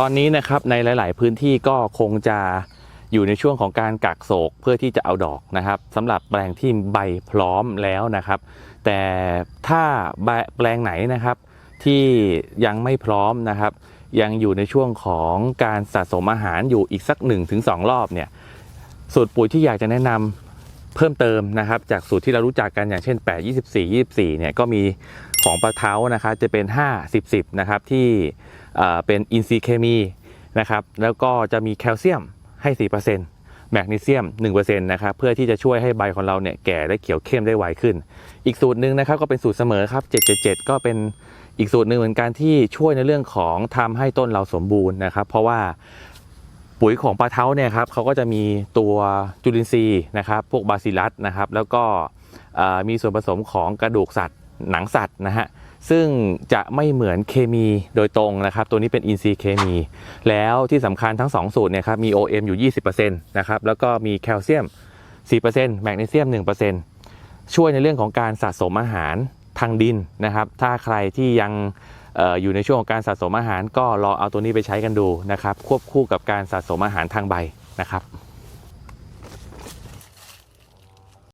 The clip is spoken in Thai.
ตอนนี้นะครับในหลาย ๆ พื้นที่ก็คงจะอยู่ในช่วงของการกักโศกเพื่อที่จะเอาดอกนะครับสำหรับแปลงที่ใบพร้อมแล้วนะครับ แต่ถ้าแปลงไหนนะครับที่ยังไม่พร้อมนะครับ ยังอยู่ในช่วงของการสะสมอาหารอยู่อีกสัก 1-2 รอบเนี่ยสูตรปุ๋ยที่อยากจะแนะนำเพิ่มเติมนะครับ จากสูตรที่เรารู้จักกันอย่างเช่น 8 24 24เนี่ยก็มีของปลาเท้านะครับจะเป็น 5 10 10นะครับที่ เป็นอินทรีย์เคมีนะครับแล้วก็จะมีแคลเซียมให้ 4%แมกนีเซียม 1%นะครับเพื่อที่จะช่วยให้ใบของเราเนี่ยแก่และเขียวเข้มได้ไวขึ้น อีกสูตรหนึ่งนะครับก็เป็นสูตรเสมอครับ 777 ก็เป็นอีกสูตรหนึ่งเหมือนกันที่ช่วยในเรื่องของทำให้ต้นเราสมบูรณ์นะครับ เพราะว่าปุ๋ยของปลาเท้าเนี่ยครับเขาก็จะมีตัวจุลินทรีย์นะครับ พวกบาซิลัสนะครับ แล้วก็มีส่วนผสมของกระดูกสัตว์หนังสัตว์นะฮะ ซึ่งจะไม่เหมือนเคมีโดยตรงนะครับ ตัวนี้เป็นอินทรีย์เคมี แล้วที่สำคัญทั้ง 2 สูตรเนี่ยครับมี OM อยู่ 20%นะครับแล้วก็มีแคลเซียม 4%แมกนีเซียม 1%ช่วยในเรื่องของการสะสมอาหารทางดินนะครับ ถ้าใครที่ยังอยู่ในช่วงของการสะสมอาหารก็ลองเอาตัวนี้ไปใช้กันดูนะครับ ควบคู่กับการสะสมอาหารทางใบนะครับ